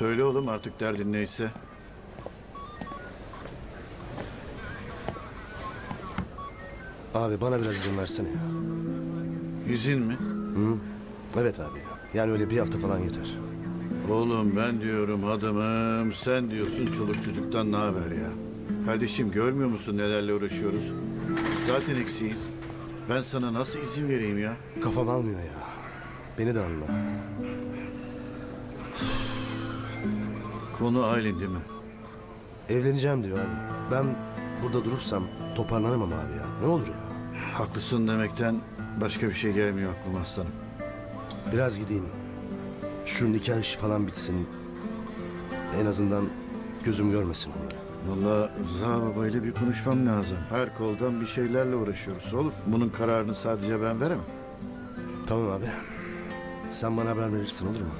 Söyle oğlum artık derdin neyse. Abi bana biraz izin versene ya. İzin mi? Evet abi ya. Yani öyle bir hafta falan yeter. Oğlum ben diyorum adamım, sen diyorsun çoluk çocuktan ne haber ya? Kardeşim görmüyor musun nelerle uğraşıyoruz? Zaten eksiyiz. Ben sana nasıl izin vereyim ya? Kafam almıyor ya. Beni de anla. Konu Aylin değil mi? Evleneceğim diyor abi. Ben burada durursam toparlanamam abi ya. Ne olur ya. Haklısın demekten başka bir şey gelmiyor aklıma aslanım. Biraz gideyim. Şu nikah işi falan bitsin. En azından gözüm görmesin onları. Vallahi Rıza Baba ile bir konuşmam lazım. Her koldan bir şeylerle uğraşıyoruz oğlum. Bunun kararını sadece ben veremem. Tamam abi. Sen bana haber verirsin olur mu?